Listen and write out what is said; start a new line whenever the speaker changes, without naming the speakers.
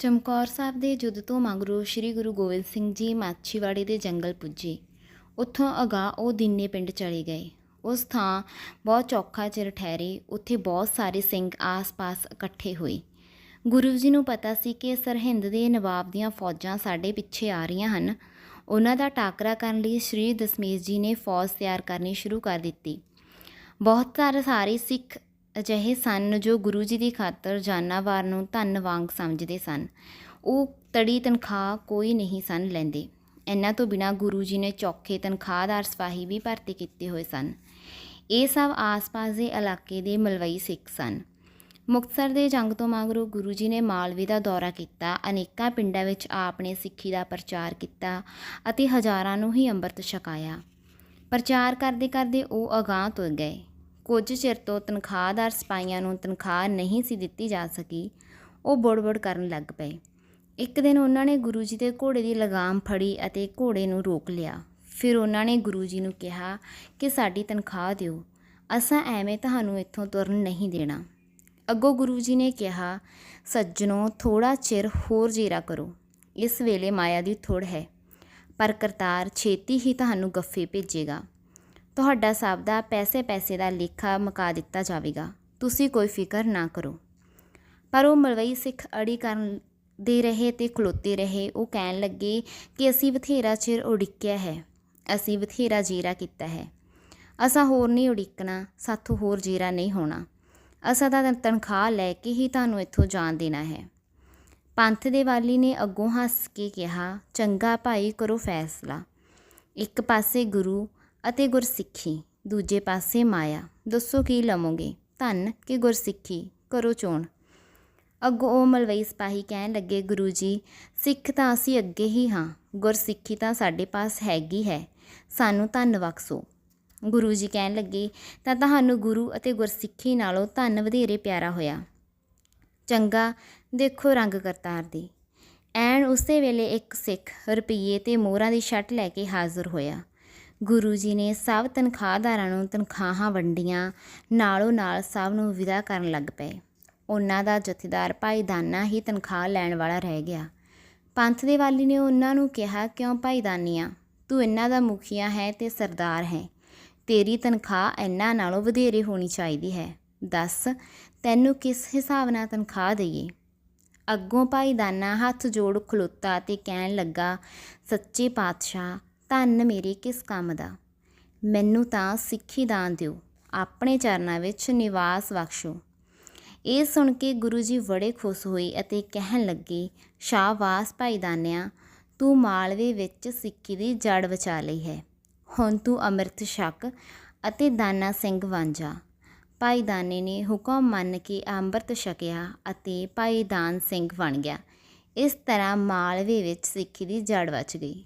ਚਮਕੌਰ ਸਾਹਿਬ ਦੇ ਯੁੱਧ ਤੋਂ ਮਗਰੋਂ ਸ੍ਰੀ ਗੁਰੂ ਗੋਬਿੰਦ ਸਿੰਘ ਜੀ ਮਾਛੀਵਾੜੇ ਦੇ ਜੰਗਲ ਪੁੱਜੇ। ਉੱਥੋਂ ਅਗਾਂਹ ਉਹ ਦਿਨੇ ਪਿੰਡ ਚਲੇ ਗਏ। ਉਸ ਥਾਂ ਬਹੁਤ ਚੌਖਾ ਚਿਰ ਠਹਿਰੇ। ਉੱਥੇ ਬਹੁਤ ਸਾਰੇ ਸਿੰਘ ਆਸ-ਪਾਸ ਇਕੱਠੇ ਹੋਏ। ਗੁਰੂ ਜੀ ਨੂੰ ਪਤਾ ਸੀ ਕਿ ਸਰਹਿੰਦ ਦੇ ਨਵਾਬ ਦੀਆਂ ਫੌਜਾਂ ਸਾਡੇ ਪਿੱਛੇ ਆ ਰਹੀਆਂ ਹਨ। ਉਹਨਾਂ ਦਾ ਟਾਕਰਾ ਕਰਨ ਲਈ ਸ੍ਰੀ ਦਸ਼ਮੇਸ਼ ਜੀ ਨੇ ਫੌਜ ਤਿਆਰ ਕਰਨੀ ਸ਼ੁਰੂ ਕਰ ਦਿੱਤੀ। ਬਹੁਤ ਸਾਰੇ ਸਿੱਖ ਅਜਿਹੇ ਸਨ ਜੋ ਗੁਰੂ ਜੀ ਦੀ ਖਾਤਰ ਜਾਨਾਵਾਰ ਨੂੰ ਧਨ ਵਾਂਗ ਸਮਝਦੇ ਸਨ। ਉਹ ਤੜੀ ਤਨਖਾਹ ਕੋਈ ਨਹੀਂ ਸਨ ਲੈਂਦੇ। ਇਹਨਾਂ ਤੋਂ ਬਿਨਾ ਗੁਰੂ ਜੀ ਨੇ ਚੌਖੇ ਤਨਖਾਹਦਾਰ ਸਿਪਾਹੀ ਵੀ ਭਰਤੀ ਕੀਤੇ ਹੋਏ ਸਨ। ਇਹ ਸਭ ਆਸ-ਪਾਸ ਦੇ ਇਲਾਕੇ ਦੇ ਮਲਵਈ ਸਿੱਖ ਸਨ। ਮੁਕਤਸਰ ਦੇ ਜੰਗ ਤੋਂ ਮਗਰੋਂ ਗੁਰੂ ਜੀ ਨੇ ਮਾਲਵੇ ਦਾ ਦੌਰਾ ਕੀਤਾ, ਅਨੇਕਾਂ ਪਿੰਡਾਂ ਵਿੱਚ ਆਪ ਨੇ ਸਿੱਖੀ ਦਾ ਪ੍ਰਚਾਰ ਕੀਤਾ ਅਤੇ ਹਜ਼ਾਰਾਂ ਨੂੰ ਹੀ ਅੰਮ੍ਰਿਤ ਛਕਾਇਆ। ਪ੍ਰਚਾਰ ਕਰਦੇ ਕਰਦੇ ਉਹ ਅਗਾਂਹ ਤੁਰ ਗਏ। ਕੁਝ ਚਿਰ ਤੋਂ ਤਨਖਾਹਦਾਰ ਸਿਪਾਹੀਆਂ ਨੂੰ ਤਨਖਾਹ ਨਹੀਂ ਸੀ ਦਿੱਤੀ ਜਾ ਸਕੀ, ਉਹ ਬੁੜਬੁੜ ਕਰਨ ਲੱਗ ਪਏ। ਇੱਕ ਦਿਨ ਉਹਨਾਂ ਨੇ ਗੁਰੂ ਜੀ ਦੇ ਘੋੜੇ ਦੀ ਲਗਾਮ ਫੜੀ ਅਤੇ ਘੋੜੇ ਨੂੰ ਰੋਕ ਲਿਆ। ਫਿਰ ਉਹਨਾਂ ਨੇ ਗੁਰੂ ਜੀ ਨੂੰ ਕਿਹਾ ਕਿ ਸਾਡੀ ਤਨਖਾਹ ਦਿਓ, ਅਸਾਂ ਐਵੇਂ ਤੁਹਾਨੂੰ ਇੱਥੋਂ ਤੁਰਨ ਨਹੀਂ ਦੇਣਾ। ਅੱਗੋਂ ਗੁਰੂ ਜੀ ਨੇ ਕਿਹਾ, ਸੱਜਣੋ ਥੋੜਾ ਚਿਰ ਹੋਰ ਜੀਰਾ ਕਰੋ, ਇਸ ਵੇਲੇ ਮਾਇਆ ਦੀ ਥੋੜ ਹੈ, ਪਰ ਕਰਤਾਰ ਛੇਤੀ ਹੀ ਤੁਹਾਨੂੰ ਗੱਫੇ ਭੇਜੇਗਾ। ਤੁਹਾਡਾ ਸਭ ਦਾ ਪੈਸੇ ਪੈਸੇ ਦਾ ਲੇਖਾ ਮੁਕਾ ਦਿੱਤਾ ਜਾਵੇਗਾ। ਤੁਸੀਂ ਕੋਈ ਫਿਕਰ ਨਾ ਕਰੋ। ਪਰ ਉਹ ਮਲਵਈ ਸਿੱਖ ਅੜੀ ਕਰਨ ਦੇ ਰਹੇ ਤੇ ਖਲੋਤੇ ਰਹੇ। ਉਹ ਕਹਿਣ ਲੱਗੇ ਕਿ ਅਸੀਂ ਬਥੇਰਾ ਚਿਰ ਉਡੀਕਿਆ ਹੈ। ਅਸੀਂ ਬਥੇਰਾ ਜੀਰਾ ਕੀਤਾ ਹੈ। ਅਸਾਂ ਹੋਰ ਨਹੀਂ ਉਡੀਕਣਾ। ਸਾਥੋਂ ਹੋਰ ਜੀਰਾ ਨਹੀਂ ਹੋਣਾ। ਅਸਾਂ ਤਾਂ ਤਨਖਾਹ ਲੈ ਕੇ ਹੀ ਤੁਹਾਨੂੰ ਇੱਥੋਂ ਜਾਣ ਦੇਣਾ ਹੈ। ਪੰਥ ਦੇ ਵਾਲੀ ਨੇ ਅੱਗੋਂ ਹੱਸ ਕੇ ਕਿਹਾ, ਚੰਗਾ ਭਾਈ, ਕਰੋ ਫੈਸਲਾ। ਇੱਕ ਪਾਸੇ ਗੁਰੂ ਅਤੇ ਗੁਰਸਿੱਖੀ। ਦੂਜੇ ਪਾਸੇ ਮਾਇਆ। ਦੱਸੋ ਕੀ ਲਵੋਗੇ? ਧਨ ਕਿ ਗੁਰਸਿੱਖੀ। ਕਰੋ ਚੋਣ। ਅੱਗੋਂ ਉਹ ਮਲਵਈ ਸਿਪਾਹੀ ਕਹਿਣ ਲੱਗੇ, ਗੁਰੂ ਜੀ, ਸਿੱਖ ਤਾਂ ਅਸੀਂ ਅੱਗੇ ਹੀ ਹਾਂ। ਗੁਰਸਿੱਖੀ ਤਾਂ ਸਾਡੇ ਪਾਸ ਹੈਗੀ ਹੈ। ਸਾਨੂੰ ਧੰਨ ਬਖਸ਼ੋ। ਗੁਰੂ ਜੀ ਕਹਿਣ ਲੱਗੇ, ਤਾਂ ਤੁਹਾਨੂੰ ਗੁਰੂ ਅਤੇ ਗੁਰਸਿੱਖੀ ਨਾਲੋਂ ਧੰਨ ਵਧੇਰੇ ਪਿਆਰਾ ਹੋਇਆ। ਚੰਗਾ, ਦੇਖੋ ਰੰਗ ਕਰਤਾਰ ਦੀ। ਐਨ ਉਸੇ ਵੇਲੇ ਇੱਕ ਸਿੱਖ ਰੁਪਈਏ ਤੇ ਮੋਹਰਾਂ ਦੀ ਛੱਟ ਲੈ ਕੇ ਹਾਜ਼ਰ ਹੋਇਆ। ਗੁਰੂ ਜੀ ਨੇ ਸਭ ਤਨਖਾਹਦਾਰਾਂ ਨੂੰ ਤਨਖਾਹਾਂ ਵੰਡੀਆਂ, ਨਾਲੋਂ ਨਾਲ ਸਭ ਨੂੰ ਵਿਦਾ ਕਰਨ ਲੱਗ ਪਏ। ਉਹਨਾਂ ਦਾ ਜਥੇਦਾਰ ਭਾਈ ਦਾਨਾ ਹੀ ਤਨਖਾਹ ਲੈਣ ਵਾਲਾ ਰਹਿ ਗਿਆ। ਪੰਥ ਦੇ ਵਾਲੀ ਨੇ ਉਹਨਾਂ ਨੂੰ ਕਿਹਾ, ਕਿਉਂ ਭਾਈ ਦਾਨੀਆ ਤੂੰ ਇਹਨਾਂ ਦਾ ਮੁਖੀਆ ਹੈ ਤੇ ਸਰਦਾਰ ਹੈ। ਤੇਰੀ ਤਨਖਾਹ ਇਹਨਾਂ ਨਾਲੋਂ ਵਧੇਰੇ ਹੋਣੀ ਚਾਹੀਦੀ ਹੈ। ਦੱਸ, ਤੈਨੂੰ ਕਿਸ ਹਿਸਾਬ ਨਾਲ ਤਨਖਾਹ ਦਈਏ? ਅੱਗੋਂ ਭਾਈ ਦਾਨਾ ਹੱਥ ਜੋੜ ਖਲੋਤਾ ਤੇ ਕਹਿਣ ਲੱਗਾ, ਸੱਚੇ ਪਾਤਸ਼ਾਹ ਧੰਨ ਮੇਰੇ ਕਿਸ ਕੰਮ ਦਾ। ਮੈਨੂੰ ਤਾਂ ਸਿੱਖੀ ਦਾਨ ਦਿਓ, ਆਪਣੇ ਚਰਨਾਂ ਵਿੱਚ ਨਿਵਾਸ ਬਖਸ਼ੋ। ਇਹ ਸੁਣ ਕੇ ਗੁਰੂ ਜੀ ਬੜੇ ਖੁਸ਼ ਹੋਏ ਅਤੇ ਕਹਿਣ ਲੱਗੇ, ਸ਼ਾਬਾਸ਼ ਭਾਈ ਦਾਨਿਆ, ਤੂੰ ਮਾਲਵੇ ਵਿੱਚ ਸਿੱਖੀ ਦੀ ਜੜ ਬਚਾ ਲਈ ਹੈ। ਹੁਣ ਤੂੰ ਅੰਮ੍ਰਿਤ ਛਕ ਅਤੇ ਦਾਨਾ ਸਿੰਘ ਵਾਂਝਾ ਭਾਈ ਦਾਨੇ ਨੇ ਹੁਕਮ ਮੰਨ ਕੇ ਅੰਮ੍ਰਿਤ ਛਕਿਆ ਅਤੇ ਭਾਈ ਦਾਨ ਸਿੰਘ ਬਣ ਗਿਆ। ਇਸ ਤਰ੍ਹਾਂ ਮਾਲਵੇ ਵਿੱਚ ਸਿੱਖੀ ਦੀ ਜੜ ਬਚ ਗਈ।